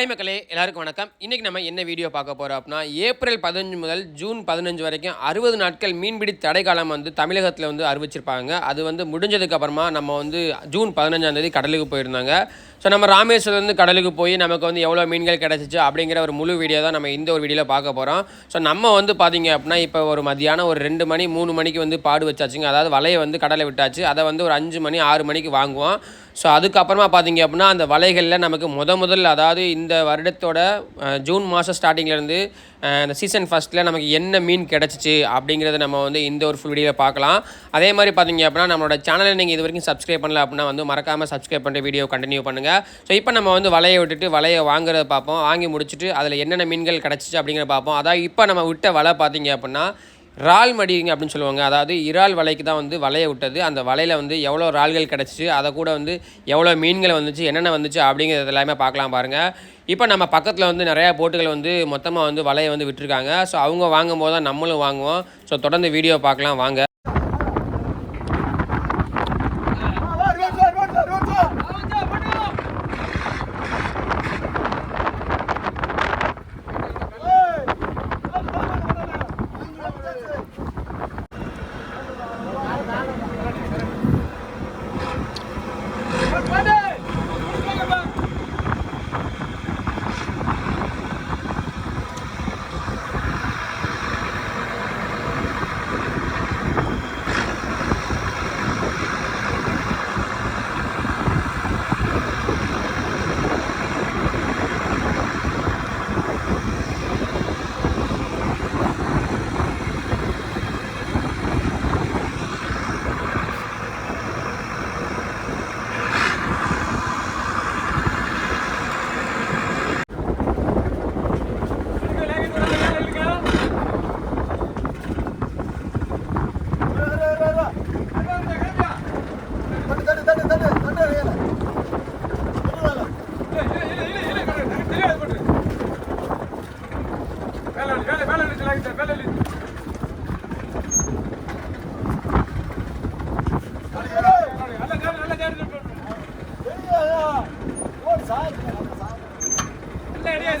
Hi மக்களே எல்லாருக்கும் வணக்கம். இன்றைக்கி நம்ம என்ன வீடியோ பார்க்க போகிறோம் அப்படின்னா ஏப்ரல் பதினஞ்சு முதல் ஜூன் பதினஞ்சு வரைக்கும் அறுபது நாட்கள் மீன்பிடி தடை காலம் வந்து தமிழகத்தில் வந்து அறிவிச்சிருப்பாங்க. அது வந்து முடிஞ்சதுக்கப்புறமா நம்ம வந்து ஜூன் பதினஞ்சாந்தேதி கடலுக்கு போயிருந்தாங்க. ஸோ நம்ம ராமேஸ்வரம்லேருந்து கடலுக்கு போய் நமக்கு வந்து எவ்வளோ மீன்கள் கிடச்சிச்சு அப்படிங்கிற ஒரு முழு வீடியோ தான் நம்ம இந்த ஒரு வீடியோவில் பார்க்க போகிறோம் ஸோ நம்ம வந்து பார்த்திங்க அப்படின்னா இப்போ ஒரு மதியானம் ஒரு ரெண்டு மணி மூணு மணிக்கு வந்து பாடு வச்சாச்சுங்க. அதாவது வலையை வந்து கடலை விட்டாச்சு. அதை வந்து ஒரு அஞ்சு மணி ஆறு மணிக்கு வாங்குவோம். ஸோ அதுக்கப்புறமா பார்த்தீங்க அப்படின்னா அந்த வலைகளில் நமக்கு முத முதல்ல அதாவது இந்த வருடத்தோட ஜூன் மாதம் ஸ்டார்டிங்லேருந்து இந்த சீசன் ஃபஸ்ட்டில் நமக்கு என்ன மீன் கிடச்சிச்சு அப்படிங்கிறத நம்ம வந்து இந்த ஒரு ஃபுல் வீடியோவில் பார்க்கலாம். அதே மாதிரி பார்த்தீங்க அப்படின்னா நம்மளோட சேனலை நீங்கள் இது வரைக்கும் சப்ஸ்கிரைப் பண்ணல அப்படின்னா வந்து மறக்காமல் சப்ஸ்கிரைப் பண்ணுற வீடியோ கண்டினியூ பண்ணுங்கள் ஸோ இப்போ நம்ம வந்து வலையை விட்டுட்டு வலையை வாங்குறத பார்ப்போம். வாங்கி முடிச்சுட்டு அதில் என்னென்ன மீன்கள் கிடச்சிச்சு அப்படிங்கிறத பார்ப்போம். அதாவது இப்போ நம்ம விட்ட வலை பார்த்தீங்க அப்படின்னா இறால் மடிங்க அப்படின்னு சொல்லுவாங்க. அதாவது இறால் வலைக்கு தான் வந்து வலையை விட்டது. அந்த வலையில் வந்து எவ்வளோ இறால்கள் கிடச்சிச்சு அதை கூட வந்து எவ்வளோ மீன்கள் வந்துச்சு என்னென்ன வந்துச்சு அப்படிங்கிறது எல்லாமே பார்க்கலாம் பாருங்கள் இப்போ நம்ம பக்கத்தில் வந்து நிறையா போட்டுகள் வந்து மொத்தமாக வந்து வலையை வந்து விட்டுருக்காங்க. ஸோ அவங்க வாங்கும் போது தான் நம்மளும் வாங்குவோம். ஸோ தொடர்ந்து வீடியோ பார்க்கலாம் வாங்க. விட்டு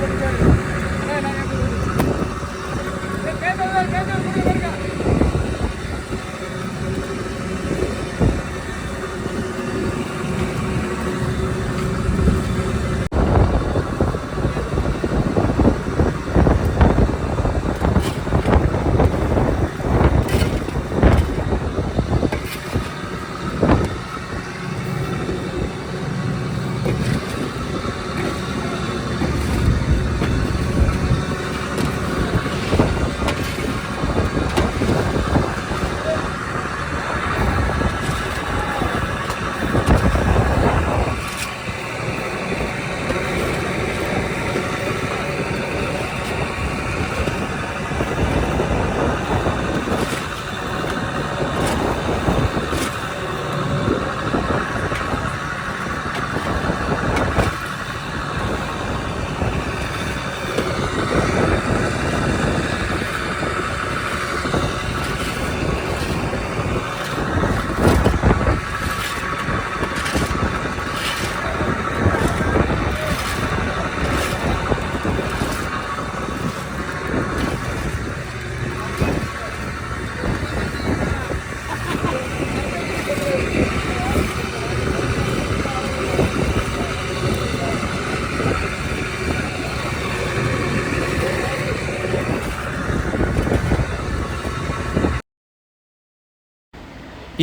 Thank you.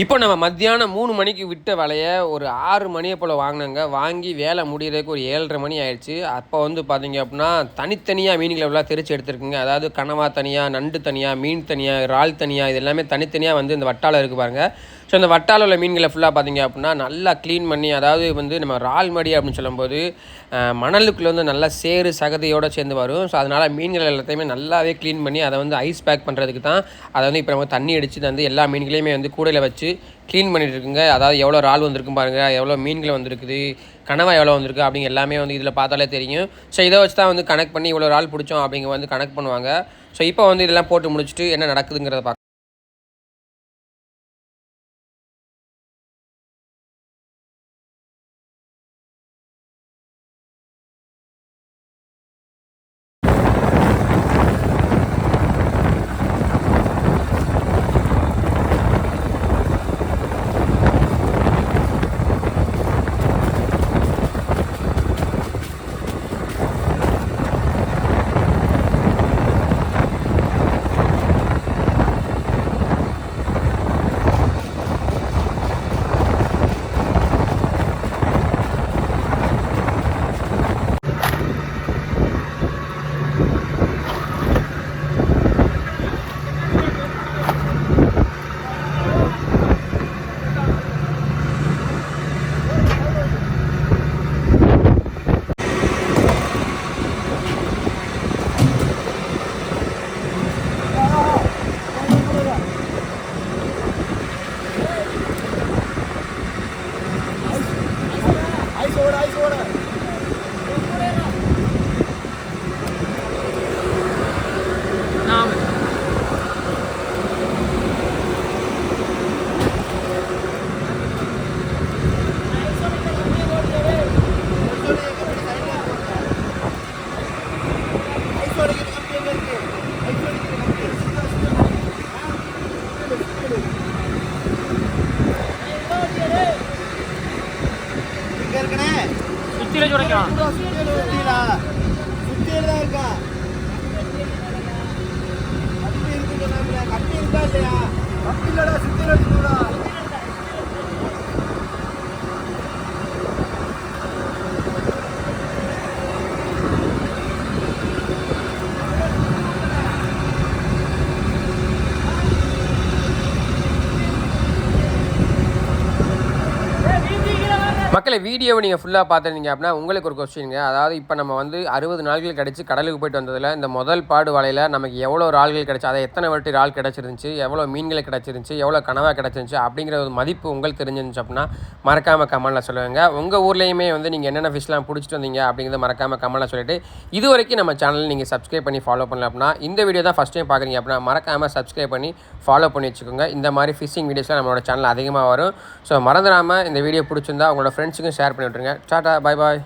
இப்போ நம்ம மத்தியானம் மூணு மணிக்கு விட்ட வலையை ஒரு ஆறு மணியை போல் வாங்கினாங்க. வாங்கி வேலை முடிகிறதுக்கு ஒரு ஏழரை மணி ஆயிடுச்சு. அப்போ வந்து பார்த்தீங்க அப்படின்னா தனித்தனியாக மீன்களை எல்லாம் தெரிச்சு எடுத்துருக்குங்க. அதாவது கனவா தனியாக நண்டு தனியாக மீன் தனியாக இறால் தனியாக இது எல்லாமே தனித்தனியாக வந்து இந்த வட்டாவில் இருக்குது பாருங்கள் ஸோ இந்த வட்டால உள்ள மீன்களை ஃபுல்லாக பார்த்தீங்க அப்படின்னா நல்லா க்ளீன் பண்ணி அதாவது வந்து நம்ம ரால் மடி அப்படின்னு சொல்லும்போது மணலுக்குள்ளே வந்து நல்லா சேறு சகதியோடு சேர்ந்து வரும். ஸோ அதனால் மீன்கள் எல்லாத்தையுமே நல்லாவே க்ளீன் பண்ணி அதை வந்து ஐஸ் பேக் பண்ணுறதுக்கு தான் அதை வந்து இப்போ நம்ம தண்ணி அடித்து வந்து எல்லா மீன்களையுமே வந்து கூடையில் வச்சு க்ளீன் பண்ணிட்டு இருக்குங்க. அதாவது எவ்வளோ இறால் வந்திருக்கும் பாருங்கள் எவ்வளோ மீன்கள் வந்திருக்குது கனவா எவ்வளோ வந்திருக்கு அப்படிங்க எல்லாமே வந்து இதில் பார்த்தாலே தெரியும். ஸோ இதை வச்சு தான் வந்து கனெக்ட் பண்ணி இவ்வளோ இறால் பிடிச்சோம் அப்படிங்க வந்து கனெக்ட் பண்ணுவாங்க. ஸோ இப்போ வந்து இதெல்லாம் போட்டு முடிச்சுட்டு என்ன நடக்குதுங்கிறத பார்க்க sobra, hay. ಜಿಲ್ಲೆಯ மக்களை வீடியோவை நீங்கள் ஃபுல்லாக பார்த்துருந்தீங்க அப்படின்னா உங்களுக்கு ஒரு கொஸ்டினுங்க அதாவது இப்போ நம்ம வந்து அறுபது நாள்கள் கிடச்சி கடலுக்கு போயிட்டு வந்ததில் இந்த முதல் பாடு வலையில் நமக்கு எவ்வளோ ஆள்கள் கிடச்சி அதை எத்தனை வாட்டி இறால் கிடச்சிருந்துச்சு எவ்வளோ மீன்கள் கிடச்சிருந்துச்சு எவ்வளோ கனவாக கிடச்சிருந்துச்சு அப்படிங்கிற ஒரு மதிப்பு உங்களுக்கு தெரிஞ்சிருந்துச்சு அப்படின்னா மறக்காமல் கமலில் சொல்லுவாங்க உங்கள் ஊர்லேயுமே வந்து நீங்கள் என்னென்ன ஃபிஷ்லாம் பிடிச்சிட்டு வந்தீங்க அப்படிங்கிறத மறக்காமல் கமலில் சொல்லிட்டு இது வரைக்கும் நம்ம சேனல் நீங்கள் சப்ஸ்கிரைப் பண்ணி ஃபாலோ பண்ணல அப்படின்னா இந்த வீடியோ தான் ஃபஸ்ட் டைம் பார்க்குறீங்க அப்படின்னா மறக்காமல் சப்ஸ்கிரைப் பண்ணி ஃபாலோ பண்ணி வச்சுக்கோங்க. இந்த மாதிரி ஃபிஷிங் வீடியோஸ்லாம் நம்மளோட சேனல் அதிகமாக வரும். ஸோ மறந்துடாமல் இந்த வீடியோ பிடிச்சிருந்தா உங்களோட ஃப்ரெண்ட்ஸுக்கும் ஷேர் பண்ணி விட்ருங்க டாட்டா பாய் பாய்